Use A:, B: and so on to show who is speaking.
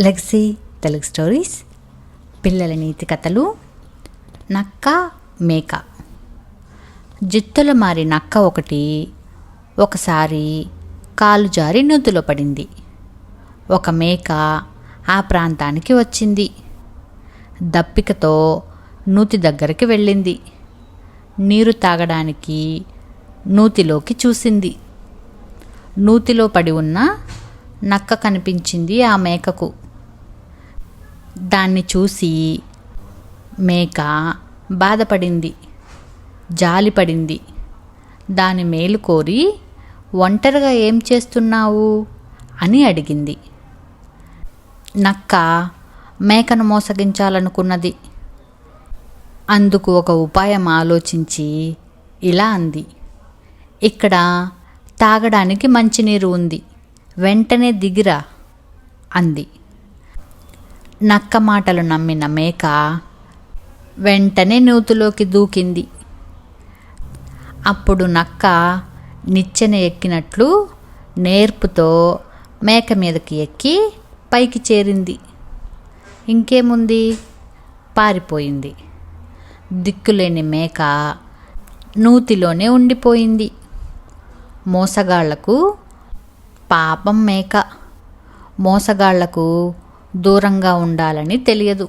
A: Legacy Telugu stories పిల్లల నీతి కథలు నక్క మేక. జిత్తుల మారి నక్క ఒకటి ఒకసారి కాలు జారి నూతిలో పడింది. ఒక మేక ఆ ప్రాంతానికి వచ్చింది. దప్పికతో నూతి దగ్గరికి వెళ్ళింది. నీరు తాగడానికి నూతిలోకి చూసింది. నూతిలో పడి ఉన్న నక్క కనిపించింది ఆ మేకకు. దాన్ని చూసి మేక బాధపడింది జాలిపడింది. దాని మేలు కోరి ఒంటరిగా ఏం చేస్తున్నావు? అని అడిగింది. నక్క మేకను మోసగించాలనుకున్నది. అందుకు ఒక ఉపాయం ఆలోచించి ఇలా అంది. ఇక్కడ తాగడానికి మంచినీరు ఉంది వెంటనే దిగిరా అంది. నక్క మాటలు నమ్మిన మేక వెంటనే నూతులోకి దూకింది. అప్పుడు నక్క నిచ్చెన ఎక్కినట్లు నేర్పుతో మేక మీదకి ఎక్కి పైకి చేరింది. ఇంకేముంది? పారిపోయింది. దిక్కులేని మేక నూతిలోనే ఉండిపోయింది. మోసగాళ్ళకు పాపం మేక. మోసగాళ్ళకు దూరంగా ఉండాలని తెలియదు.